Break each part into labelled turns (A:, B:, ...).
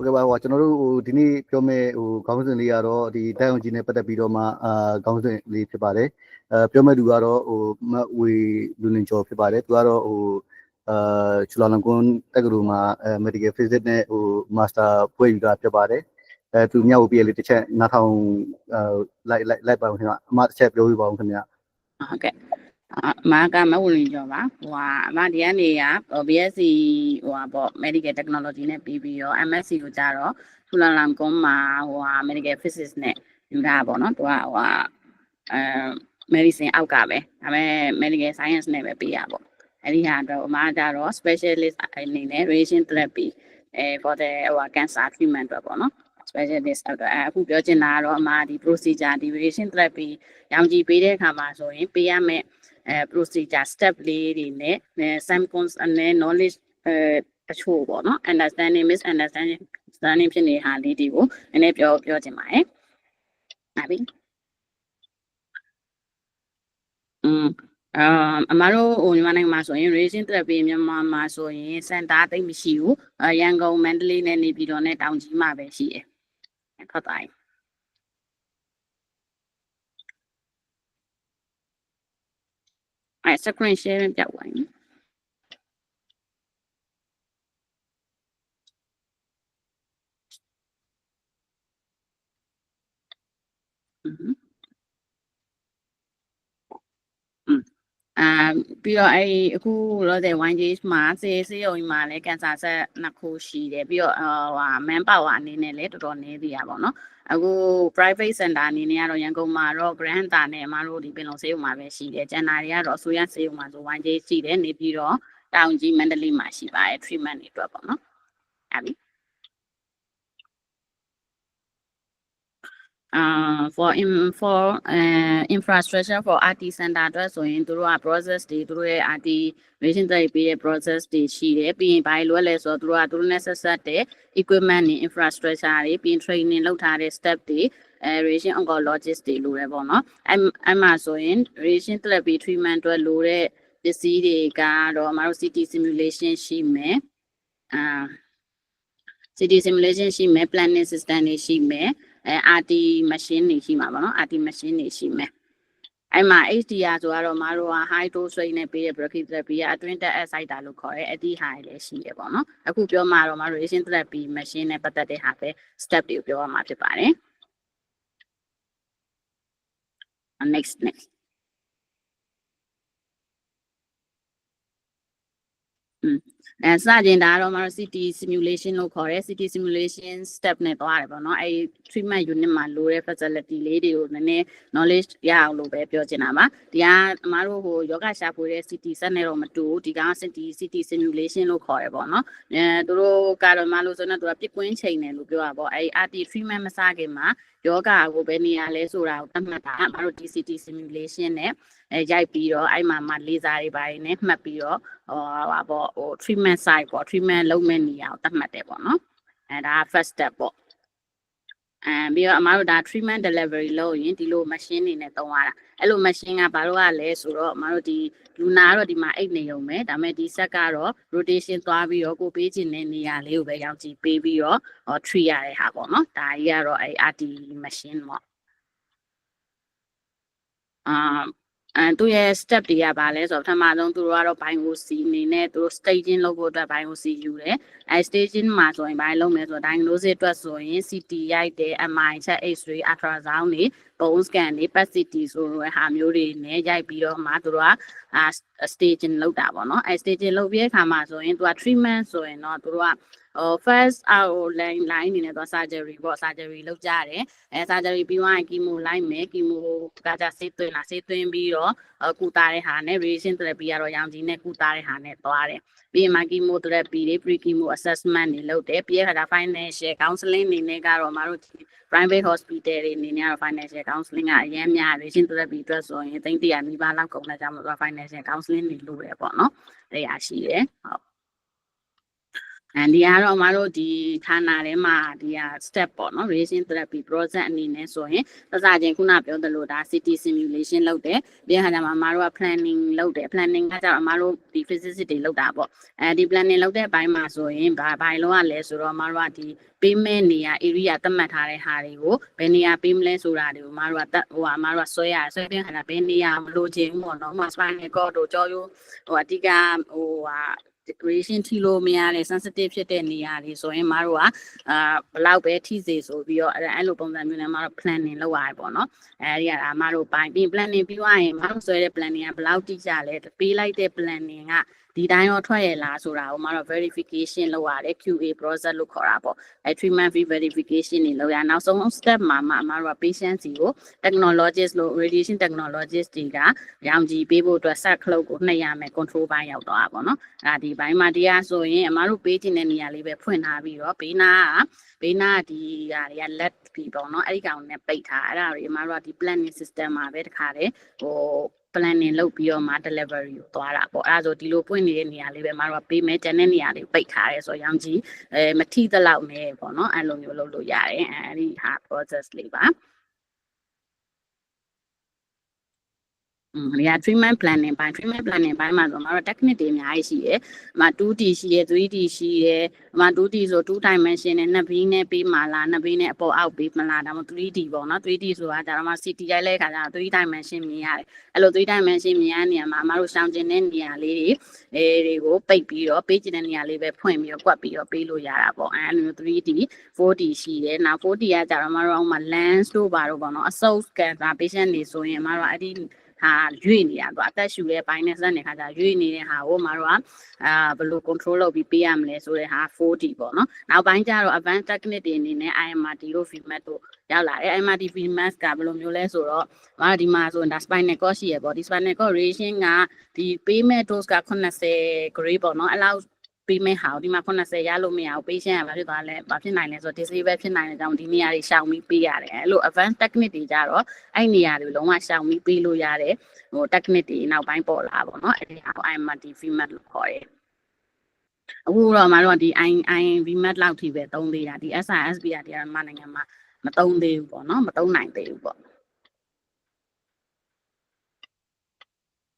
A: ဟုတ်ကဲ့ပါဟိုကျွန်တော်တို့ဟိုဒီနေ့ပြောမဲ့ဟိုခေါင်းစဉ်လေးကတော့ဒီတိုင်အောင်ကြီးနဲ့ပတ်သက်ပြီးတော့မှအာခေါင်းစဉ်လေးဖြစ်ပါတယ်အဲပြောမဲ့သူကတော့ဟိုမဝေလူလင်ကျော်ဖြစ်ပါတယ်သူကတော့ဟိုအာချူလာလန်ကွန်တက္ကသိုလ်မှာအဲ medical physics နဲ့ဟို master ပွဲယူတာဖြစ်ပါတယ်အဲသူမြောက်ကိုပြည့်လေးတစ်ချက်နားထောင်အဲလိုက်လိုက်လိုက်ပါဦးခင်ဗျအမတစ်ချက်ပြောပြပါဦးခင်ဗျ
B: ဟုတ်ကဲ့ အမကမဝဝင်ကြောပါဟိုဟာအမဒီကနေက BSc ဟိုဟာပေါ့ medical technology နဲ့ပြီးပြီးတော့ MSc ကိုကြတော့ထူလန်လမ်ကွန်မှာဟိုဟာ medical physics နဲ့ယူတာပေါ့နော်သူကဟိုဟာအဲ medicine အောက်ကပဲဒါပေမဲ့ medical science နဲ့ပဲပြီးရပေါ့အဲ့ဒီဟာတော့အမကြတော့ specialist အနေနဲ့ radiation therapy အဲ for the ဟိုဟာ cancer treatment အတွက်ပေါ့နော် specialist အတွက်အဲအခုပြောချင်တာကတော့အမဒီ procedure ဒီ radiation therapy ရောင်ကြည်ပေးတဲ့အခါမှာဆိုရင်ပေးရမယ့် အဲ procedure step လေးတွေနဲ့အဲ some cons နဲ့ knowledge အဲတချို့ပေါ့နော် understanding misunderstanding understanding ဖြစ်နေတဲ့ဟာလေးတွေကိုနည်းနည်းပြောပြောချင်ပါတယ်။ဟုတ်ပြီ။อืมအာအမတို့ဟိုမြန်မာနိုင်ငံမှာဆိုရင် radiation therapy မြန်မာမှာဆိုရင်စင်တာတိတ်မရှိဘူး။အရန်ကုန်မန္တလေးနဲ့နေပြည်တော်နဲ့တောင်ကြီးမှာပဲရှိတယ်။ဟုတ်ပါတယ်။ အဲ screen sharing ပြသွားရင်အာပြီးတော့အဲ့အခုလောတဲ့ wine juice မှာစေးစေးရုံမှာလည်းကန်ဆာဆက်နှစ်ခုရှိတယ်ပြီးတော့ဟိုဟာ man power အနေနဲ့လည်းတော်တော်နည်းသေးတာပေါ့နော် အခု private center အနေနဲ့ကတော့ရန်ကုန်မှာတော့ grant တာနဲ့အမတို့ဒီပင်လုံစေးရုံမှာပဲရှိတယ်ကျန်တာတွေကတော့အစိုးရစေးရုံမှာဆို 1G ရှိတယ်နေပြီးတော့တောင်ကြီးမန္တလေးမှာရှိပါတယ် treatment တွေအတွက်ပေါ့နော်အဲ့ပြီ uh for in for uh infrastructure for RT center အတွက်ဆိုရင်တို့က process တွေတို့ရဲ့ RT mission တွေပေးတဲ့ process တွေရှိတယ်ပြီးရင်ဘာလို့လဲဆိုတော့တို့ကတို့နဲ့ဆက်ဆက်တဲ့ equipment တွေ infrastructure တွေပြီးရင် training လုပ်ထားတဲ့ step တွေအဲ radiation oncologist တွေလိုတယ်ပေါ့နော်အဲ့အဲ့မှာဆိုရင် radiation therapy treatment အတွက်လိုတဲ့ပစ္စည်းတွေကတော့အမတို့ CT simulation ရှိမယ်အာ CT simulation ရှိမယ် planning system တွေရှိမယ် အဲ RT machine တွေရှိမှာပေါ့နော် RT machine တွေရှိမယ်အဲ့မှာ HDR ဆိုတော့မတို့က high dose rate နဲ့ပေးတဲ့ brachytherapy ကအတွင်းတက် exciter လို့ခေါ်တယ်အတိဟာလည်းရှိတယ်ပေါ့နော်အခုပြောမှာတော့မတို့ radiation therapy machine နဲ့ပတ်သက်တဲ့ဟာပဲ step တွေကိုပြောရမှာဖြစ်ပါတယ် next next အဲစကြင်ဒါကတော့မတို့ CT simulation လို့ခေါ်တယ် CT simulation step နဲ့သွားတယ်ပေါ့နော်အဲ treatment unit မှာလိုတဲ့ facility လေးတွေကိုနည်းနည်း knowledge ရအောင်လို့ပဲပြောချင်တာပါဒီကအမတို့ဟိုယောဂရှာဖွေတဲ့ CT စက်နဲ့တော့မတူဘူးဒီက CT CT simulation လို့ခေါ်တယ်ပေါ့နော်အဲသူတို့ကတော့မလို့ဆိုတော့သူကပြစ်ကွင်းချိန်တယ်လို့ပြောတာပေါ့အဲ RT treatment မစခင်မှာယောဂကိုဘယ်နေရာလဲဆိုတာကိုသတ်မှတ်တာအမတို့ DCT simulation နဲ့အဲရိုက်ပြီးတော့အဲ့မှာမှလေဆာတွေပိုင်းနဲ့မှတ်ပြီးတော့ဟိုဟာပေါ့ဟို treatment site ပေါ့ treatment လုပ်မဲ့နေရာကိုသတ်မှတ်တယ်ပေါ့နော်အဲဒါ first step ပေါ့ အဲပြီးတော့အမတို့ဒါ treatment delivery လုပ်ရင်ဒီလို machine တွေနဲ့သုံးရတာအဲ့လို machine ကဘာလို့ ਆ လဲဆိုတော့အမတို့ဒီလူနာကတော့ဒီမှာအိတ်နေုံပဲဒါပေမဲ့ဒီဆက်ကတော့ rotation သွားပြီးတော့ကိုပေးခြင်းတဲ့နေရာလေးကိုပဲရောက်ကြည့်ပေးပြီးတော့ဟော treat ရတဲ့ဟာပေါ့နော်ဒါကြီးကတော့အဲ RT machine ပေါ့အာ အဲသူရဲ့ step တွေကပါလဲဆိုတော့ပထမဆုံးသူတို့ကတော့ BioC အနေနဲ့သူတို့ staging လုပ်ဖို့အတွက် BioC ယူတယ်အဲ staging မှာဆိုရင်ဘာလုပ်မလဲဆိုတော့ diagnosis အတွက်ဆိုရင် CT ရိုက်တယ် MRI ချက် X-ray ultrasound တွေ bone scan တွေ PET CT ဆိုတဲ့ဟာမျိုးတွေနဲ့ရိုက်ပြီးတော့မှသူတို့ကအာ staging လုပ်တာပေါ့နော်အဲ staging လုပ်ပြီးတဲ့အခါမှာဆိုရင်သူက treatment ဆိုရင်တော့သူတို့က ဟို first out line line အနေနဲ့တော့ surgery ပေါ့ surgery လုပ်ကြတယ်အဲ surgery ပြီးသွားရင် chemo လိုက်မယ် chemo ကကြဆေးသွင်းလာဆေးသွင်းပြီးတော့ကုသတဲ့ဟာနဲ့ radiation therapy ကတော့ရောင်ကြီးနဲ့ကုသတဲ့ဟာနဲ့သွားတယ်ပြီးရင် chemo therapy တွေ pre chemo assessment တွေလုပ်တယ်ပြီးရတာ financial counseling အနေနဲ့ကတော့မတို့ private hospital တွေအနေနဲ့ကတော့ financial counseling ကအရင်များ radiation therapy အတွက်ဆိုရင်သိန်း100နီးပါးလောက်ကုန်တဲ့ကြောင့်မလို့ financial counseling တွေလုပ်ရပေါ့နော်။အဲ့ဒါရှိတယ်။ဟုတ် အဲဒီကတော့အမတို့ဒီဌာနထဲမှာဒီဟာ step ပေါ့နော် radiation therapy process အနေနဲ့ဆိုရင်သစချင်းခုနပြောသလိုဒါ CT simulation လုပ်တယ်ပြီးခါကျမှအမတို့က planning လုပ်တယ် planning ကကြတော့အမတို့ဒီ physicist တွေလုပ်တာပေါ့အဲဒီ planning လုပ်တဲ့အပိုင်းမှာဆိုရင်ဘာဘာလုံးရလဲဆိုတော့အမတို့ကဒီ payment နေရာ area သတ်မှတ်ထားတဲ့ဟာတွေကိုဘယ်နေရာပေးမလဲဆိုတာတွေကိုအမတို့ကဟိုအမတို့ကဆွဲရတယ်ဆွဲတဲ့ခါကျဘယ်နေရာမလိုချင်ဘူးပေါ့နော်ဥပမာ spinal cord တို့ကြောရိုးဟိုအဓိကဟိုဟာ decoration ထိလို့မရတဲ့ sensitive ဖြစ်တဲ့နေရာတွေဆိုရင်မတို့ကအာဘလောက်ပဲထိစေဆိုပြီးတော့အဲ့အဲ့လိုပုံစံမျိုးနဲ့မတို့ planning လုပ်ရတယ်ပေါ့နော်အဲဒီကဒါမတို့ပိုင်းပြီး planning ပြီးသွားရင်မတို့ဆွဲတဲ့ planning ကဘလောက်တိကျလဲပေးလိုက်တဲ့ planning က ဒီတိုင်းရောထွက်ရလားဆိုတာကိုမတို့ verification လုပ်ရတယ် QA process လို့ခေါ်တာပေါ့အဲ treatment fee verification တွေလုပ်ရနောက်ဆုံး step မှာမှမတို့က patient စီကို technologist လို့ radiation technologist တွေကရောင်ကြည်ပေးဖို့အတွက် set clock ကိုနှိပ်ရမယ် control ဘိုင်းရောက်သွားတာပေါ့နော်အဲဒါဒီဘိုင်းမှာတရားဆိုရင်အမတို့ပေးခြင်းတဲ့နေရာလေးပဲဖွင့်ထားပြီးတော့ဘေးနာကဘေးနာကဒီဟာတွေက let ပြီးပေါ့နော်အဲ့ဒီကောင်နဲ့ပိတ်ထားအဲ့ဒါတွေအမတို့ကဒီ planning system မှာပဲတခါတည်းဟို planning လုပ်ပြီးတော့မှ delivery ကိုသွားတာပေါ့အဲ့ဒါဆိုဒီလိုပွင့်နေတဲ့နေရာလေးပဲအမတို့ကပေးမယ်ကျန်တဲ့နေရာလေးပိတ်ထားရဲဆိုရောင်ကြီးအဲမထိသလောက်နဲ့ပေါ့နော်အဲ့လိုမျိုးလုပ်လို့ရတယ်အဲ့ဒီဟာ process လေးပါ อืมဒီက treatment planning ပိုင်း treatment planning ပိုင်းမှာဆိုတော့တို့ technique တွေအများကြီးရှိတယ်။အမ 2D ရှိတယ် 3D ရှိတယ်။အမ 2D ဆို2 dimension နဲ့နှစ်ဘီးနဲ့ပေးမှလားနှစ်ဘီးနဲ့အပေါ်အောက်ပေးမလားဒါမှမဟုတ် 3D ပေါ့နော် 3D ဆိုတာဒါမှ CT ရိုက်လဲခါကျတော့3 dimension မြင်ရတယ်။အဲ့လို3 dimension မြင်ရတဲ့နေရာမှာအမတို့ရှောင်ကျင်တဲ့နေရာလေးတွေအဲတွေကိုပိတ်ပြီးတော့ပေးကျင်တဲ့နေရာလေးပဲဖွင့်ပြီးတော့ကွက်ပြီးတော့ပေးလို့ရတာပေါ့။အဲ့လိုမျိုး 3D 4D ရှိတယ်။နောက် 4D ကကြတော့အမတို့အောက်မှာ lens တို့ပါတော့ပေါ့နော်အဆုပ် cancer patient တွေဆိုရင်အမတို့ကအဲ့ဒီ ဟာရွေ့နေတာသူအသက်ရှူတဲ့ဘိုင်းနဲ့စက်နေခါကျရွေ့နေတဲ့ဟာကိုမတို့ကအာဘယ်လို control လုပ်ပြီးပေးရမလဲဆိုတဲ့ဟာ 4D ပေါ့နော်နောက်ပိုင်းကျတော့ advanced technique တွေအနေနဲ့ IMRT တို့ FIMAT တို့ရောက်လာတယ် IMRT FIMAT ကဘယ်လိုမျိုးလဲဆိုတော့မတို့ဒီမှာဆိုရင်ဒါ spinal cord ရှိရပေါ့ဒီ spinal cord radiation ကဒီ payment dose က80 grade ပေါ့နော်အဲ့လောက် ပေးမဲ့ဟာကိုဒီမှာ80ရလို့မရဘူး patient ကဘာဖြစ်သွားလဲဘာဖြစ်နိုင်လဲဆိုတော့ disable ဖြစ်နိုင်တဲ့ကြောင့်ဒီနေရာတွေရှောင်ပြီးပေးရတယ်အဲ့လို advanced technique တွေကြတော့အဲ့နေရာတွေလုံးဝရှောင်ပြီးပေးလို့ရတယ်ဟို technique တွေနောက်ပိုင်းပေါ်လာပါတော့အဲ့ဒီဟာကို IMT format လို့ခေါ်တယ်အခုတော့မတို့ကဒီ I I VMAT လောက်ထိပဲသုံးသေးတာဒီ SISB ကတရားမနိုင်ငံမှာမသုံးသေးဘူးပေါ့နော်မသုံးနိုင်သေးဘူးပေါ့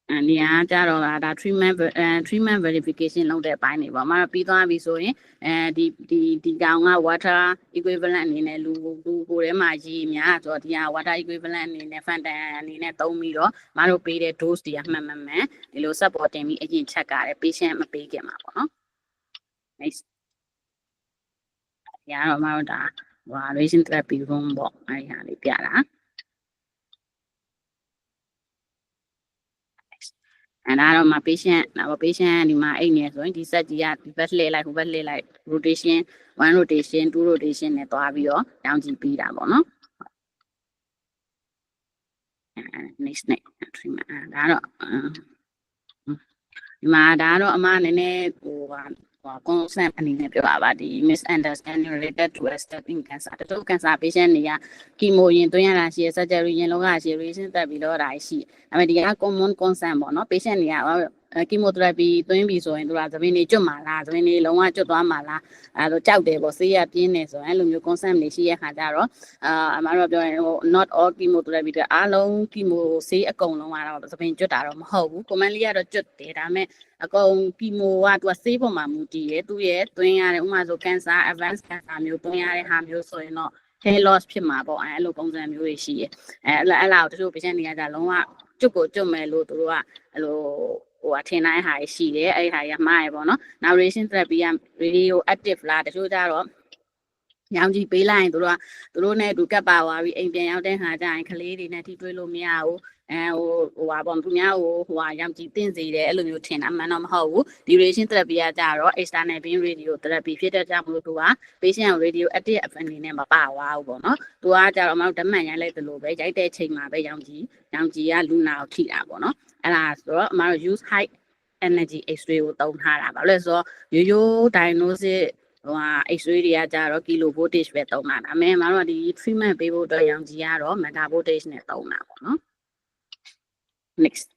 B: အ နေအားကြတော့ဒါ treatment အဲ treatment verification လုပ်တဲ့အပိုင်းတွေပေါ့မတော့ပြီးသွားပြီဆိုရင်အဲဒီဒီဒီကောင်က water equivalent အနေနဲ့လူလူကိုယ်ထဲမှာရေများဆိုတော့ဒီဟာ water equivalent အနေနဲ့ Fanta အနေနဲ့သုံးပြီးတော့မတို့ပေးတဲ့ dose တွေကမှန်မှန်မှန်ဒီလို support တင်ပြီးအရင် check ကြတယ် patient မပေးခင်မှာပေါ့နော် next ရတော့မတို့ဒါဟို radiation therapy room ပေါ့အဲဒီဟာလေးပြတာ အဲ့ဒါတော့မှ patient တော့ patient ဒီမှာအိတ်နေဆိုရင်ဒီဆက်ကြီးကဒီဘက်လှည့်လိုက်ဟိုဘက်လှည့်လိုက် rotation one rotation two rotation နဲ့သွားပြီးတော့ရောင်းကြည့်ပြီးတာပေါ့နော် next next treatment ဒါတော့ဒီမှာဒါတော့အမနည်းနည်းဟိုဟာ ဟို concept အနေနဲ့ပြောတာပါဒီ misunderstanding related to aesthetic cancer တချို့ cancer patient တွေက chemo ရင်သွင်းရတာရှိရ surgery ရင်လောကရှိ radiation therapy လို့တာရှိဒါပေမဲ့ဒီက common concern ပေါ့နော် patient တွေက အဲ chemotherapy သွင်းပြီဆိုရင်သူကသပင်းတွေကျွတ်မှာလားသပင်းတွေလုံးဝကျွတ်သွားမှာလားအဲဒါကြောက်တယ်ပေါ့ဆေးရပြင်းနေဆိုရင်အဲ့လိုမျိုး concern တွေရှိရခါကြတော့အာအမတို့ပြောရင်ဟို not all chemotherapy တွေအားလုံး chemo ဆေးအကုန်လုံးကတော့သပင်းကျွတ်တာတော့မဟုတ်ဘူး comment လေးကတော့ကျွတ်တယ်ဒါပေမဲ့အကုန်ကီမိုကသူကဆေးပေါ်မှာမူတည်ရဲသူရဲ့သွင်းရတဲ့ဥပမာဆို cancer advanced cancer မျိုးသွင်းရတဲ့ဟာမျိုးဆိုရင်တော့ hair loss ဖြစ်မှာပေါ့အဲအဲ့လိုပုံစံမျိုးတွေရှိရဲအဲအဲ့အဲ့လားတချို့ patient တွေကじゃလုံးဝကျွတ်ကိုကျွတ်မယ်လို့သူတို့ကအဲ့လို ဟိုအထင်တိုင်းဟာရှိတယ်အဲ့ဒီဟာရမှားရပေါ့နော် now radiation therapy က radio active လားတချို့ကြတော့ရောင်ကြည့်ပေးလိုက်ရင်တို့ကတို့တို့နဲ့အတူကပ်ပါသွားပြီးအိမ်ပြန်ရောက်တဲ့ခါကျရင်ကလေးတွေနဲ့ထိတွေ့လို့မရဘူး အဲဟိုဟိုဟာပေါ့သူများဟိုဟိုဟာရောင်ကြည့်တင်စေတယ်အဲ့လိုမျိုးထင်တာမှန်တော့မဟုတ်ဘူး duration therapy ကကြတော့ external beam radio therapy ဖြစ်တဲ့ကြောင့်မလို့သူက patient radio active အနေနဲ့မပါသွားဘူးပေါ့နော်သူကကြတော့အမတို့ဓမှန်ရိုက်လိုက်သလိုပဲရိုက်တဲ့ချိန်မှာပဲရောင်ကြည့်ရောင်ကြည့်ကလူနာကိုထိတာပေါ့နော်အဲ့ဒါဆိုတော့အမတို့ use high energy x-ray ကိုသုံးထားတာပါလို့ဆိုတော့ရိုးရိုး diagnosis ဟိုဟာ x-ray တွေကကြတော့ kilo voltage ပဲသုံးတာဒါပေမဲ့မတို့ကဒီ treatment ပေးဖို့အတွက်ရောင်ကြည့်ကတော့ mega voltage နဲ့သုံးတာပေါ့နော် next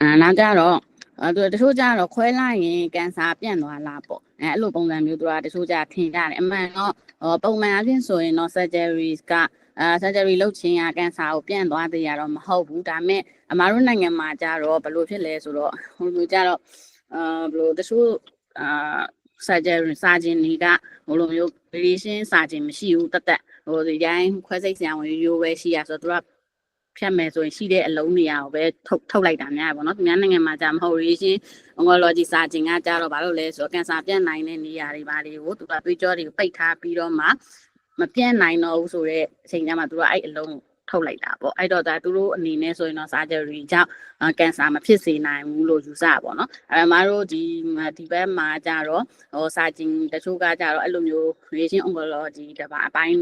B: အာနောက်ကြတော့အဲသူတချို့ကြတော့ခွဲလိုက်ရင်ကန်ဆာပြန့်သွားလားပေါ့အဲအဲ့လိုပုံစံမျိုးသူကတချို့ကြထင်ကြတယ်အမှန်တော့ဟောပုံမှန်အဖြစ်ဆိုရင်တော့ surgery ကအာ surgery လုပ်ခြင်းကကန်ဆာကိုပြန့်သွားသေးရတော့မဟုတ်ဘူးဒါပေမဲ့အမားတို့နိုင်ငံမှာကြတော့ဘယ်လိုဖြစ်လဲဆိုတော့ဟိုလိုကြတော့အာဘယ်လိုတချို့အာ surgery စာခြင်းတွေကဟိုလိုမျိုး radiation စာခြင်းမရှိဘူးတက်တက်ဟိုဒီတိုင်းခွဲစိတ်ဆံဝင်ရိုးပဲရှိရဆိုတော့သူက ဖြတ်မယ်ဆိုရင်ရှိတဲ့အလုံးနေရာကိုပဲထုတ်ထုတ်လိုက်တာများပေါ့နော်သူများနိုင်ငံမှာကြာမဟုတ် radiation oncology စာကျင်ကကြာတော့ဘာလို့လဲဆိုတော့ကင်ဆာပြန့်နိုင်တဲ့နေရာတွေဘာတွေကိုသူကသွေးကြောတွေကိုပိတ်ထားပြီးတော့မှမပြန့်နိုင်တော့ဘူးဆိုတော့အချိန်ကျမှသူကအဲ့အလုံးထုတ်လိုက်တာပေါ့အဲ့တော့ဒါသူတို့အနေနဲ့ဆိုရင်တော့ surgery ကြောင့်ကင်ဆာမဖြစ်စေနိုင်ဘူးလို့ယူဆပါတော့နော်အဲမတို့ဒီဒီဘက်မှာကြတော့ဟိုစာကျင်တချို့ကကြတော့အဲ့လိုမျိုး radiation oncology တပါအပိုင်း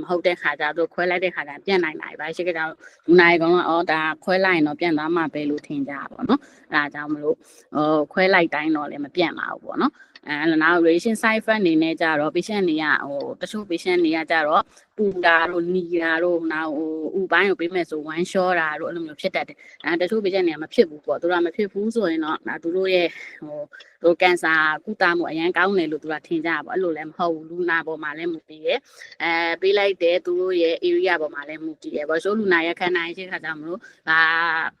B: မဟုတ်တဲ့ခါကျတော့ခွဲလိုက်တဲ့ခါကျပြန့်နိုင်နိုင်ပါရှိကြတော့လူနိုင်ကောင်တော့အော်ဒါခွဲလိုက်ရင်တော့ပြန်သွားမှာပဲလို့ထင်ကြတာပေါ့နော်အဲဒါကြောင့်မလို့ဟိုခွဲလိုက်တိုင်းတော့လည်းမပြန့်ပါဘူးပေါ့နော် အဲနောက် radiation side effect အနေနဲ့ကြတော့ patient တွေကဟိုတချို့ patient တွေကကြတော့ပူတာတို့နီတာတို့နောက်ဟိုဥပိုင်းကိုပေးမယ်ဆို one shot တာတို့အဲ့လိုမျိုးဖြစ်တတ်တယ်အဲတချို့ patient တွေကမဖြစ်ဘူးပေါ့သူတို့ကမဖြစ်ဘူးဆိုရင်တော့ဒါသူတို့ရဲ့ဟိုတို့ကင်ဆာကုသမှုအရန်ကောင်းတယ်လို့သူကထင်ကြတာပေါ့အဲ့လိုလည်းမဟုတ်ဘူးလူနာပေါ်မှာလည်းမူတည်ရဲ့အဲပေးလိုက်တဲ့သူတို့ရဲ့ area ပေါ်မှာလည်းမူတည်ရဲ့ပေါ့ဆိုလူနာရဲ့ခန္ဓာရဲ့ရှိခါကြမလို့ဘာ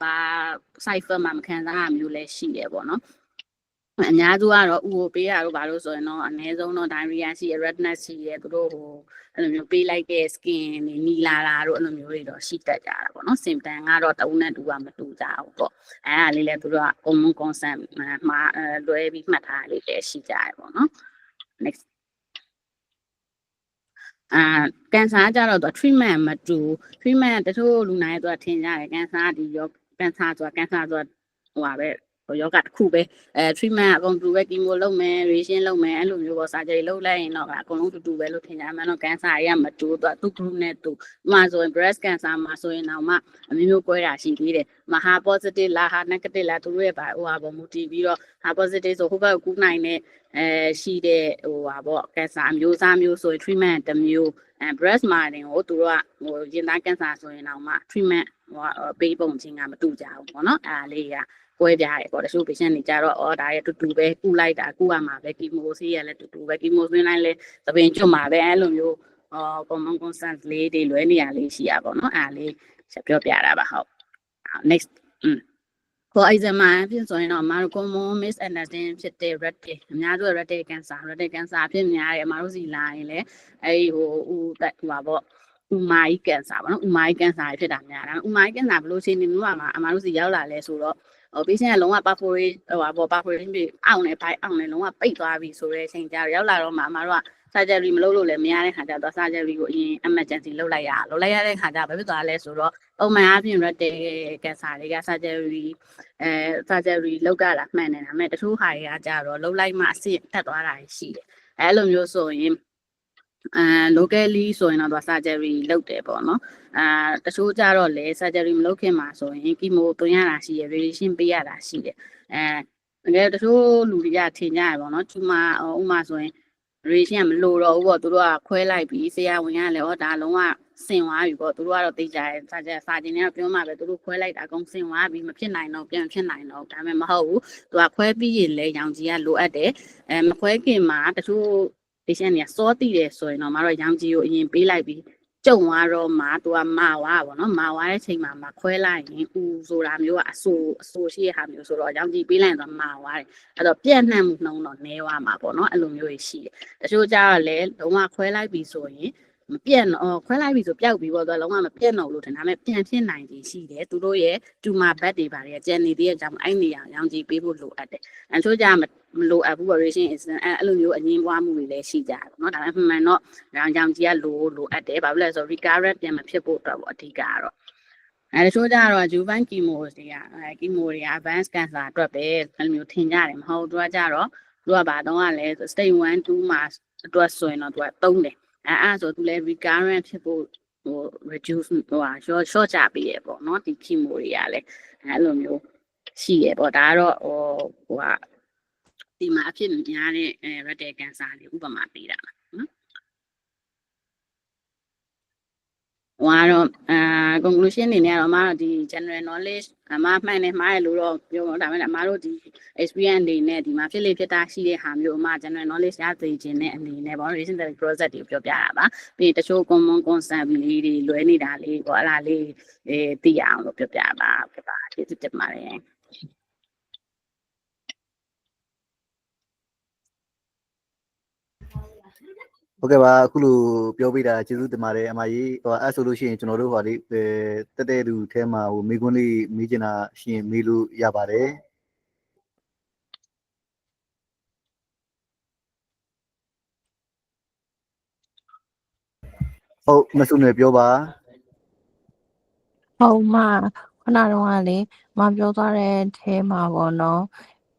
B: ဘာ cipher မှာမခံစားရမျိုးလည်းရှိတယ်ပေါ့နော် အများစုကတော့ဥကိုပေးရတော့ဘာလို့ဆိုရင်တော့အနည်းဆုံးတော့ diarrhea ရှိရ redness ရှိရသူတို့ဟိုအဲ့လိုမျိုးပေးလိုက်တဲ့ skin တွေနီလာတာတို့အဲ့လိုမျိုးတွေတော့ရှိတတ်ကြတာပေါ့နော် symptom ကတော့တဦးနဲ့တူကမတူကြဘူးပေါ့အဲအားလေးလည်းသူတို့က common concept မှာလွဲပြီးမှတ်ထားလေးလည်းရှိကြရပေါ့နော် next အာကန်ဆာကြတော့သူ treatment မတူ treatment တချို့လူနာရဲ့သူကထင်ကြတယ်ကန်ဆာဒီရောကန်ဆာဆိုတာကန်ဆာဆိုတာဟိုပါပဲဟို ယောဂတစ်ခုပဲအဲ treatment အကုန်တူပဲ chemo လုပ်မယ် radiation လုပ်မယ်အဲ့လိုမျိုးပေါ့ surgery လုပ်လိုက်ရင်တော့အကုန်လုံးတူတူပဲလို့ထင်ကြမှန်းတော့ cancer တွေကမတူတော့သူ group နဲ့သူဥပမာဆိုရင် breast cancer မှာဆိုရင်တော့မှအမျိုးမျိုးကွဲတာရှိသေးတယ်မဟာ positive လားဟာ negative လားသူတို့ရဲ့ဘာဟိုဟာပေါ့မူတည်ပြီးတော့ဟာ positive ဆိုဟိုဘက်ကူးနိုင်တဲ့အဲရှိတဲ့ဟိုဟာပေါ့ cancer အမျိုးအစားမျိုးဆိုရင် treatment တစ်မျိုးအဲ breast margin ကိုသူတို့ကဟိုရင်သား cancer ဆိုရင်တော့မှ treatment ဟိုပေးပုံချင်းကမတူကြဘူးပေါ့နော်အဲဒါလေးက ကွဲပြားတယ်ပေါ့တချို့ patient တွေကြတော့အော်ဒါရဲ့တူတူပဲကုလိုက်တာကုရမှာပဲ chemo ဆေးရလည်းတူတူပဲ chemo ဆွင်းလိုက်လဲသပင်ကျွတ်မှာပဲအဲ့လိုမျိုးအော် common consent လေးတွေလွဲနေရလေးရှိရပါတော့အဲ့ဒါလေးချက်ပြောပြတာပါဟုတ် next อืมပေါ်အိုက်ဇမာဖြစ်ဆိုရင်တော့အမားတို့ common misunderstanding ဖြစ်တဲ့ red day အများစု red day cancer red day cancer ဖြစ်များတယ်အမားတို့စီလာရင်လည်းအဲဒီဟိုဦးတက်ဟိုပါပေါ့ဥမာကြီးကင်ဆာပေါ့နော်ဥမာကြီးကင်ဆာဖြစ်တာများတယ်ဥမာကြီးကင်ဆာဘယ်လိုချိန်နေမှာအမားတို့စီရောက်လာလဲဆိုတော့ ဟို patient ကလုံးဝ perforation ဟိုပါပေါ့ perforation ပြီးအောင့်နေပိုင်းအောင့်နေလုံးဝပိတ်သွားပြီဆိုတဲ့အချိန်ကျတော့ရောက်လာတော့မှအမတို့က surgery မလုပ်လို့လည်းမရတဲ့ခါကျတော့ surgery ကိုအရင် emergency လုပ်လိုက်ရလုပ်လိုက်ရတဲ့ခါကျဘာဖြစ်သွားလဲဆိုတော့ပုံမှန်အားဖြင့် red cancer တွေက surgery အဲ surgery လုပ်ကြတာမှန်တယ်ဒါပေမဲ့တချို့ဟာတွေကကြတော့လုပ်လိုက်မှအဆင့်တက်သွားတာရှိတယ်အဲလိုမျိုးဆိုရင် အဲ locally ဆိုရင်တော့သူ surgery လုပ်တယ်ပေါ့နော်အာတချို့ကြတော့လေ surgery မလုပ်ခင်မှာဆိုရင် chemo သွင်းရတာရှိရယ် radiation ပေးရတာရှိတယ်အဲတကယ်တချို့လူတွေကထင်ကြရပေါ့နော်ဒီမှာဥမာဆိုရင် radiation ကမလိုတော့ဘူးပေါ့သူတို့ကခွဲလိုက်ပြီးဆရာဝန်ကလည်းဟောဒါလုံးဝဆင်သွားပြီပေါ့သူတို့ကတော့သိကြတယ်စာကြစာကျင်တွေကပြောမှပဲသူတို့ခွဲလိုက်တာအကုန်ဆင်သွားပြီမဖြစ်နိုင်တော့ပြန်ဖြစ်နိုင်တော့ဒါပေမဲ့မဟုတ်ဘူးသူကခွဲပြီးရင်လည်းရောင်ကြီးကလိုအပ်တယ်အဲမခွဲခင်မှာတချို့ patient တွေကစောတိတယ်ဆိုရင်တော့မတော့ရောင်ကြီးကိုအရင်ပေးလိုက်ပြီးကြုံသွားတော့မှသူကမာဝါပေါ့နော်မာဝါတဲ့ချိန်မှာမခွဲလိုက်ရင်ဥဆိုတာမျိုးကအဆူအဆူရှိတဲ့ဟာမျိုးဆိုတော့ရောင်ကြီးပေးလိုက်ရင်တော့မာဝါတယ်အဲ့တော့ပြန့်နှံ့မှုနှုံးတော့နဲသွားမှာပေါ့နော်အဲ့လိုမျိုးကြီးရှိတယ်တချို့ကြတော့လည်းလုံးဝခွဲလိုက်ပြီဆိုရင်မပြန့်တော့ခွဲလိုက်ပြီဆိုပျောက်ပြီပေါ့သူကလုံးဝမပြန့်တော့လို့ထင်ဒါပေမဲ့ပြန်ဖြစ်နိုင်ခြင်းရှိတယ်သူတို့ရဲ့တူမာဘက်တွေပါတွေကကျန်နေသေးတဲ့အကြောင်းအဲ့နေရာရောင်ကြီးပေးဖို့လိုအပ်တယ်အဲချို့ကြမ မလိုအပ်ဘူး variation incident အဲအဲ့လိုမျိုးအငင်းပွားမှုတွေလည်းရှိကြတယ်ပေါ့နော်ဒါပေမဲ့မှန်တော့ round down ကြီးကလိုလိုအပ်တယ်ဘာဖြစ်လဲဆို recurrent ပြန်မဖြစ်ဖို့အတွက်ပေါ့အဓိကကတော့အဲတချို့ကြတော့ juvenile chemo တွေကအဲ chemo တွေက advanced cancer အတွက်ပဲအဲ့လိုမျိုးထင်ကြတယ်မဟုတ်သူကကြတော့သူကဘာတော့ကလဲ stage 1 2မှာအတွက်ဆိုရင်တော့သူကသုံးတယ်အဲအဲ့ဆိုသူလဲ recurrent ဖြစ်ဖို့ဟို reduce ဟိုဟာ short short ကြပေးရပေါ့နော်ဒီ chemo တွေကလည်းအဲ့လိုမျိုးရှိရပေါ့ဒါကတော့ဟိုဟိုက ဒီမှာအဖြစ်များတဲ့အဲ red cell cancer လေးဥပမာပေးတာပါနော်။ဟိုကတော့အာ conclusion အနေနဲ့ကတော့အမတို့ဒီ general knowledge အမမှန်တယ်မှားတယ်လို့တော့ပြောမှာဒါပေမဲ့အမတို့ဒီ experience အနေနဲ့ဒီမှာဖြစ်လေဖြစ်တာရှိတဲ့ဟာမျိုးအမ general knowledge ရသိခြင်းနဲ့အနေနဲ့ပေါ့ relation therapy process တွေကိုပြောပြတာပါပြီးရင်တချို့ common concept လေးတွေလွဲနေတာလေးပေါ့အဲ့ဒါလေးအဲသိရအောင်လို့ပြောပြပါဖြစ်ပါကျေးဇူးတင်ပါတယ်
A: ဟုတ်ကဲ့ပါအခုလိုပြောပြတာကျေးဇူးတင်ပါတယ်အမကြီးဟိုအဲ့ဆိုလို့ရှိရင်ကျွန်တော်တို့ဟိုဒီအဲတက်တဲ့သူအဲမှာဟိုမိကွန်းလေးမေးချင်တာရှိရင်မေးလို့ရပါတယ်ဟုတ်မဆုနယ်ပြောပါ
C: ဟုတ်မခုနတော့ကလေမပြောသွားတဲ့အထဲမှာပေါ့နော်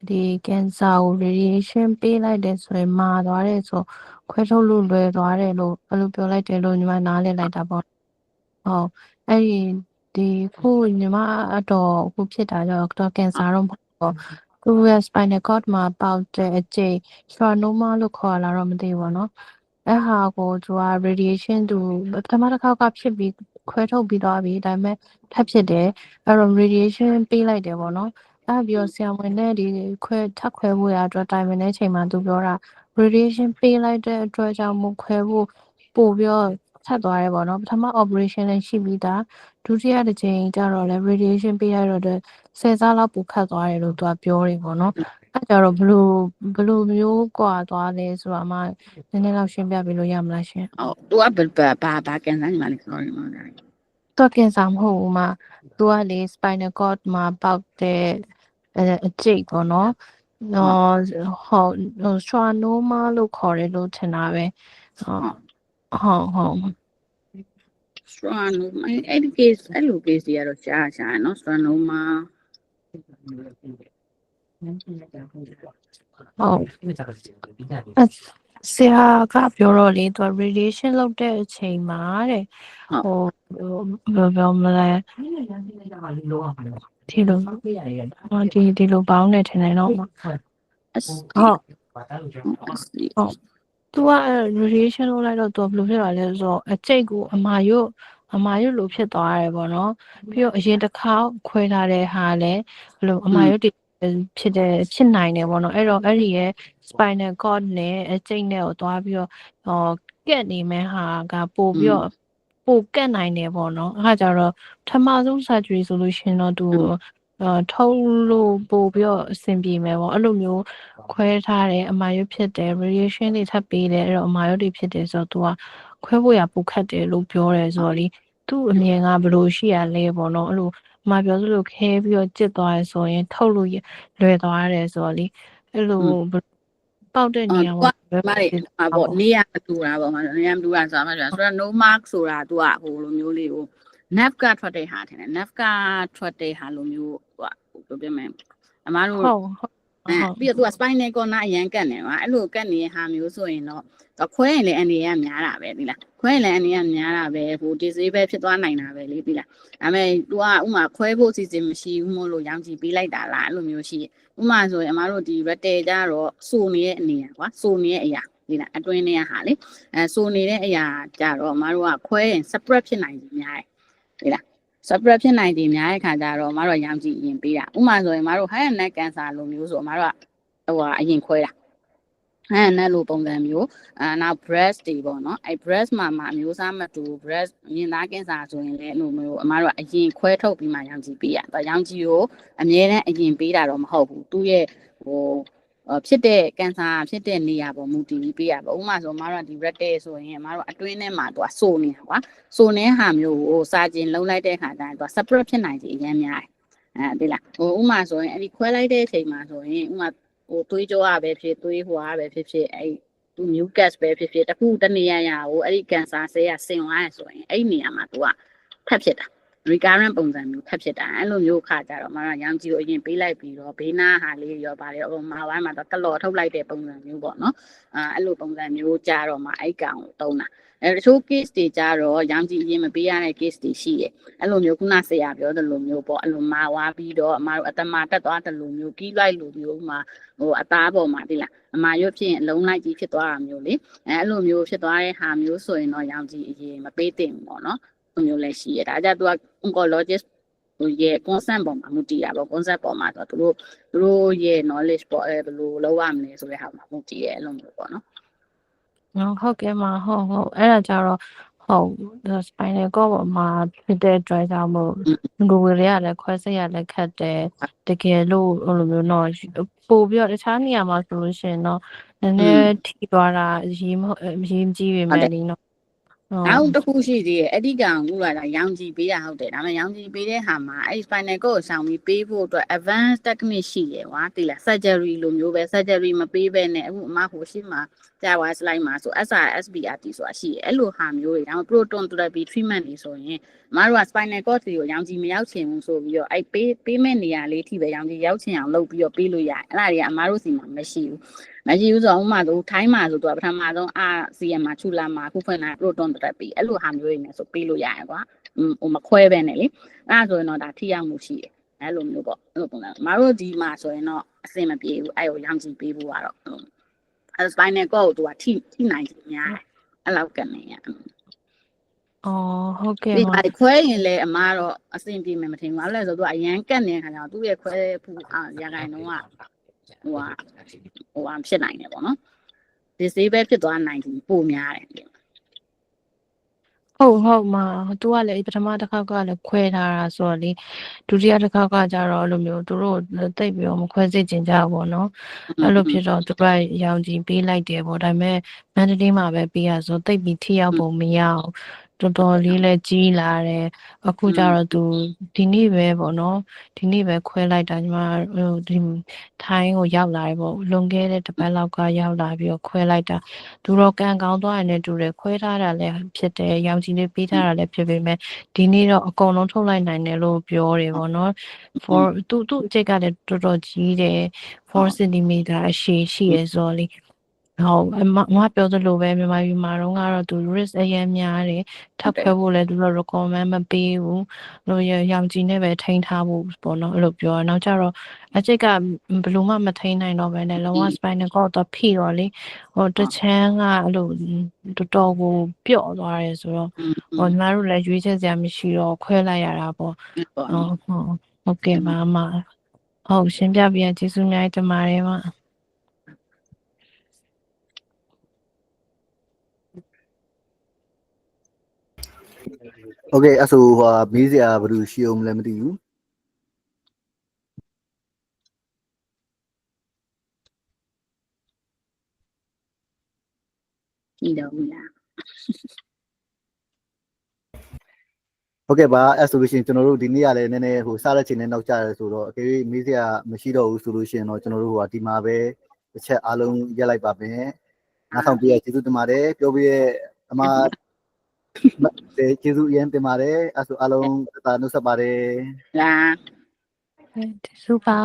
C: ဒီကင်ဆာကို radiation ပေးလိုက်တယ်ဆိုရင်မာသွားတယ်ဆိုခွဲထုတ်လို့လွယ်သွားတယ်လို့အဲ့လိုပြောလိုက်တယ်လို့ညီမနားလည်လိုက်တာပေါ့ဟုတ်အဲ့ဒီဒီခုညီမအတော်အခုဖြစ်တာကြောင့်တော့ကင်ဆာတော့မဟုတ်ဘူးသူရဲ့ spinal cord မှာပေါက်တဲ့အကျိတ် schwannoma လို့ခေါ်လာတော့မသိဘူးပေါ့နော်အဲ့ဟာကိုသူက radiation သူပထမတစ်ခါကဖြစ်ပြီးခွဲထုတ်ပြီးသွားပြီဒါပေမဲ့ထပ်ဖြစ်တယ်အဲ့တော့ radiation ပေးလိုက်တယ်ပေါ့နော် အဲ့ပြီးတော့ဆရာဝန်နဲ့ဒီခွဲထပ်ခွဲဖို့ရအတွက်တိုင်ပင်တဲ့အချိန်မှာသူပြောတာ radiation ပေးလိုက်တဲ့အတွက်ကြောင့်မို့ခွဲဖို့ပို့ပြီးတော့ထပ်သွားတယ်ပေါ့နော်ပထမ operation လည်းရှိပြီးသားဒုတိယတစ်ချိန်ကျတော့လည်း radiation ပေးရတော့တဲ့ဆယ်စားလောက်ပိုခတ်သွားတယ်လို့သူကပြောတယ်ပေါ့နော်အဲ့ကြတော့ဘလို့ဘလို့မျိုးကွာသွားလဲဆိုတာမှနည်းနည်းလောက်ရှင်းပြပေးလို့ရမလားရှင်
B: ဟုတ်သူကဘာဘာဘာကန်စားညီမလေး sorry မဟုတ်ဘူး
C: တော့ကင်ဆာမဟုတ်ဘူးမှာသူကလေ spinal cord မှာပေါက်တဲ့ အအကျိတ်ပေါ့နော်နော်ဟုတ်ဟို schwannoma လို့ခေါ်တယ်လို့ထင်တာပဲဟုတ်ဟုတ်ဟုတ်
B: stronoma အဲ့ဒီ case အဲ့လို case တွေကတော့ရှားရှားနော် stronoma
C: ဟုတ် ဆရာကပြောတော့လေသူ radiation လုပ်တဲ့အချိန်မှာတဲ့ဟိုဘယ်လိုပြောမလဲဒီလိုဟောဒီဒီလိုပေါင်းနေထင်တယ်နော်ဟုတ်သူက radiation လုပ်လိုက်တော့သူကဘယ်လိုဖြစ်သွားလဲဆိုတော့အကျိတ်ကိုအမာရွတ်အမာရွတ်လိုဖြစ်သွားတယ်ပေါ့နော်ပြီးတော့အရင်တစ်ခါခွဲလာတဲ့ဟာလည်းဘယ်လိုအမာရွတ်တွေ ဖြစ်တယ်ဖြစ်နိုင်တယ်ပေါ့နော်အဲ့တော့အဲ့ဒီရဲ့ spinal cord နဲ့အကျိတ်နဲ့ကိုသွားပြီးတော့ဟောကက်နေမဲ့ဟာကပို့ပြီးတော့ပို့ကက်နိုင်တယ်ပေါ့နော်အဲ့ဒါကြတော့ပထမဆုံး surgery ဆိုလို့ရှိရင်တော့သူအာထုတ်လို့ပို့ပြီးတော့အဆင်ပြေမယ်ပေါ့အဲ့လိုမျိုးခွဲထားတယ်အမာရွတ်ဖြစ်တယ် radiation တွေထပ်ပေးတယ်အဲ့တော့အမာရွတ်တွေဖြစ်တယ်ဆိုတော့ तू ကခွဲဖို့ရပုတ်ခတ်တယ်လို့ပြောတယ်ဆိုတော့လေသူ့အမြင်ကဘယ်လိုရှိရလဲပေါ့နော်အဲ့လိုအ မာပြောသလိုခဲပြီးတော့ကြစ်သွားရဆိုရင်ထုတ်လို့လွယ်သွားရတယ်ဆိုတော့လေအဲ့လိုပေါက်တဲ့နေရာမှာ
B: မလေးဟာပေါ့နေရမတူတာပေါ့မှာနေရမတူတာဆိုတာမှပြောဆိုတော့ no mark ဆိုတာ तू อ่ะဟိုလိုမျိုးလေးကို nav ကထွက်တဲ့ဟာထင်တယ် nav ကထွက်တဲ့ဟာလိုမျိုးဟိုပြောပြမယ်အမားတို့
C: ဟုတ်ဟုတ်
B: အဲပြီးတော့ तू က spinal corner အရန်ကတ်နေမှာအဲ့လိုကတ်နေတဲ့ဟာမျိုးဆိုရင်တော့ခွဲရင်လည်းအနေရများတာပဲဒီလားခွဲရင်လည်းအနေရများတာပဲဟို disable ဖြစ်သွားနိုင်တာပဲလေဒီလားဒါပေမဲ့ तू ကဥမာခွဲဖို့စီစဉ်မရှိဘူးမို့လို့ရောင်းကြည့်ပေးလိုက်တာလားအဲ့လိုမျိုးရှိဥမာဆိုရင်အမားတို့ဒီ retel ကြတော့စိုးနေတဲ့အနေရကွာစိုးနေတဲ့အရာဒီလားအတွင်းထဲကဟာလေအဲစိုးနေတဲ့အရာကြတော့အမားတို့ကခွဲရင် separate ဖြစ်နိုင်တယ်များတယ်ဒီလား separate ဖြစ်နိုင်တယ်များတဲ့ခါကျတော့အမတို့ရောင်းကြည့်ရင်ပေးတာဥမာဆိုရင်အမတို့ head and neck cancer လိုမျိုးဆိုအမတို့ကဟိုအရင်ခွဲတာ head and neck လိုပုံစံမျိုးအာနောက် breast တွေပေါ့နော်အဲ breast မှာမှအမျိုးအစားမတူ breast မြင်သား cancer ဆိုရင်လည်းအဲ့လိုမျိုးအမတို့ကအရင်ခွဲထုတ်ပြီးမှရောင်းကြည့်ပေးရတော့ရောင်းကြည့်ကိုအမြဲတမ်းအရင်ပေးတာတော့မဟုတ်ဘူးသူ့ရဲ့ဟို ဖြစ်တဲ့ကင်ဆာဖြစ်တဲ့နေရာပေါ်မူတည်ပြီးပေးရပါဥပမာဆိုအမတို့ကဒီ red tail ဆိုရင်အမတို့အတွင်းထဲမှာသူကစိုးနေတာကွာစိုးနေဟာမျိုးကိုစာကျင်လုံးလိုက်တဲ့ခါကျရင်သူက separate ဖြစ်နိုင်ခြေအများများတယ်အဲဒီလားဟိုဥမာဆိုရင်အဲ့ဒီခွဲလိုက်တဲ့အချိန်မှာဆိုရင်ဥမာဟိုသွေးကြောရပဲဖြစ်သွေးဟွာပဲဖြစ်ဖြစ်အဲ့သူ mucus ပဲဖြစ်ဖြစ်တခုတနေရာရာကိုအဲ့ဒီ cancer ဆေးကဆင်သွားရဆိုရင်အဲ့ဒီနေရာမှာသူကထပ်ဖြစ်တာ recurrent ပုံစံမျိုးထပ်ဖြစ်တာအဲ့လိုမျိုးခါကြတော့မတော်ရောင်ကြီးကိုအရင်ပေးလိုက်ပြီးတော့ဘေးနာဟာလေးရောပါတယ်ဟိုမှာဝိုင်းမှာတော့ကလော်ထုတ်လိုက်တဲ့ပုံစံမျိုးပေါ့နော်အာအဲ့လိုပုံစံမျိုးကြတော့မှအဲ့ကောင်ကိုတုံးတာအဲတချို့ case တွေကြတော့ရောင်ကြီးအရင်မပေးရတဲ့ case တွေရှိတယ်အဲ့လိုမျိုးခုနဆရာပြောသလိုမျိုးပေါ့အဲ့လိုမာဝါပြီးတော့အမတို့အတမတက်သွားတယ်လို့မျိုးကြီးလိုက်လို့မျိုးမှာဟိုအသားပေါ်မှာတိလားအမာရွတ်ဖြစ်ရင်အလုံးလိုက်ကြီးဖြစ်သွားတာမျိုးလေအဲအဲ့လိုမျိုးဖြစ်သွားတဲ့ဟာမျိုးဆိုရင်တော့ရောင်ကြီးအရင်မပေးသင့်ဘူးပေါ့နော်လို မျိုးလည်းရှိရဒါကြသူက oncologist ဟိုရဲ့ concept ပေါ်မှာမူတည်တာပေါ့ concept ပေါ်မှာဆိုတော့သူတို့သူတို့ရဲ့ knowledge ပေါ့အဲဘယ်လိုလုပ်ရမလဲဆိုတဲ့ဟာမှာမူတည်ရဲ့အဲ့လိုမျိုးပေါ့နော်
C: နော်ဟုတ်ကဲ့မှာဟုတ်ဟုတ်အဲ့ဒါကြတော့ဟုတ်ဒါ spinal cord ပေါ်မှာဖြစ်တဲ့ dry ကြောင့်မို့လူဝေတွေကလည်းခွဲစိတ်ရလည်းခတ်တယ်တကယ်လို့ဟိုလိုမျိုးတော့ပို့ပြီးတော့တခြားနေရာမှာဆိုလို့ရှိရင်တော့နည်းနည်းထိသွားတာရေးမရေးကြီးပေမဲ့ဒီနော်
B: နောက်တစ်ခုရှိသေးတယ်အဲ့ဒီကောင်ကလာတာရောင်ကြည်ပေးတာဟုတ်တယ်ဒါပေမဲ့ရောင်ကြည်ပေးတဲ့ဟာမှာအဲ့ spinal cord ကိုဆောင်ပြီးပေးဖို့အတွက် advanced technique ရှိရယ်ကွာတိလား surgery လိုမျိုးပဲ surgery မပေးဘဲနဲ့အခုအမဟိုရှိမှာကြာဝါ slide မှာဆို SRSBRT ဆိုတာရှိရယ်အဲ့လိုဟာမျိုးတွေဒါမှ proton therapy treatment တွေဆိုရင်အမတို့က spinal cord တွေကိုရောင်ကြည်မရောက်ချင်ဘူးဆိုပြီးတော့အဲ့ပေးပေးမဲ့နေရာလေးထိပဲရောင်ကြည်ရောက်ချင်အောင်လုပ်ပြီးတော့ပေးလို့ရတယ်အဲ့ဒါတွေကအမတို့စီမှာမရှိဘူးမရှိဘူးဆိုတော့ဥပမာဆိုထိုင်းမှာဆိုတော့ပထမဆုံးအာ CM မှာချူလာမှာအခုဖွင့်လာ proton therapy အဲ့လိုဟာမျိုးတွေနဲ့ဆိုပေးလို့ရတယ်ကွာဟိုမခွဲပဲနဲ့လေအဲ့ဒါဆိုရင်တော့ဒါထိရောက်မှုရှိတယ်အဲ့လိုမျိုးပေါ့အဲ့လိုပုံစံမတို့ဒီမှာဆိုရင်တော့အဆင်မပြေဘူးအဲ့ကိုရောင်ကြည့်ပေးဖို့ကတော့ အဲ့ spinal cord ကိုသူကထိထိနိုင်တယ်များတယ်အဲ့လောက်ကနေရ
C: အော်ဟုတ်ကဲ့
B: ဒီ
C: ပါ
B: မှာခွဲရင်လည်းအမားတော့အဆင်ပြေမယ်မထင်ဘူးအဲ့လိုဆိုသူကအရန်ကတ်နေတဲ့ခါကျတော့သူ့ရဲ့ခွဲဖို့အာရခိုင်တော့ကဟိုဟာဟိုဟာဖြစ်နိုင်တယ်ပေါ့နော် disable ဖြစ်သွားနိုင်တယ်ပိုများတယ်
C: ဟုတ်ဟုတ်မှာသူကလည်း ပထမတစ်ခေါက်ကလည်း ခွဲထားတာဆိုတော့လေ ဒုတိယတစ်ခေါက်ကကြတော့ အဲ့လိုမျိုး သူတို့တိတ်ပြီးတော့ မခွဲစိတ်ကျင်ကြဘူးပေါ့နော် အဲ့လိုဖြစ်တော့ သူကရောင်ကြီးပေးလိုက်တယ်ပေါ့ ဒါပေမဲ့ မန္တလေးမှာပဲ ပေးရဆိုတိတ်ပြီး ထိရောက်ပုံမရအောင် တော်တော်လေးလည်းကြီးလာတယ်အခုကျတော့သူဒီနေ့ပဲပေါ့နော်ဒီနေ့ပဲခွဲလိုက်တာညီမဟိုဒီထိုင်းကိုရောက်လာတယ်ပေါ့လွန်ခဲ့တဲ့တစ်ပတ်လောက်ကရောက်လာပြီးတော့ခွဲလိုက်တာသူတော့ကံကောင်းသွားရင်လည်းတူတယ်ခွဲထားတာလည်းဖြစ်တယ်ရောင်ချီလေးပေးထားတာလည်းဖြစ်ပေမဲ့ဒီနေ့တော့အကုန်လုံးထုတ်လိုက်နိုင်တယ်လို့ပြောတယ်ပေါ့နော် for သူသူအကျက်ကလည်းတော်တော်ကြီးတယ်4 cm အရှည်ရှိရဆိုတော့လေ ဟုတ်အမအမပြောသလိုပဲမြန်မာပြည်မှာတော့ကတော့သူ risk အရင်များတယ်ထပ်ခွဲဖို့လည်းသူတို့ recommend မပေးဘူးလို့ရောင်ချီနဲ့ပဲထိန်းထားဖို့ပေါ့နော်အဲ့လိုပြောနောက်ကြတော့အကျက်ကဘယ်လိုမှမထိန်းနိုင်တော့ဘဲနဲ့လုံးဝ spinal cord တော့ဖိတော့လေဟိုတချမ်းကအဲ့လိုတော်တော်ကိုပျော့သွားတယ်ဆိုတော့ဟိုညီမတို့လည်းရွေးချက်စရာမရှိတော့ခွဲလိုက်ရတာပေါ့
B: ပေါ့
C: ဟုတ်ဟုတ်ဟုတ်ကဲ့ပါအမဟုတ်ရှင်းပြပြကျေးဇူးအများကြီးတင်ပါတယ်မ
A: โอเคအဲ့ဆိုဟိုမေးစရာဘာလို့ရှိအောင်လဲမသိဘူး
B: ကြည့်တော့ဘူးလား
A: ဟုတ်ကဲ့ပါအဲ့ဆိုလို့ရှိရင်ကျွန်တော်တို့ဒီနေ့ကလည်းနည်းနည်းဟိုစားတဲ့ချိန်နဲ့နောက်ကျတယ်ဆိုတော့အကယ်၍မေးစရာမရှိတော့ဘူးဆိုလို့ရှိရင်တော့ကျွန်တော်တို့ဟိုဒီမှာပဲတစ်ချက်အားလုံးရက်လိုက်ပါမယ်နားထောင်ပြရကျေးဇူးတင်ပါတယ်ပြောပြရဲ့အမ ကျေးဇူးအရင်တင်ပါတယ်အဲ့ဆိုအားလုံးသာနှုတ်ဆက်ပါတယ်
B: လား
C: ကျေးဇူးပါ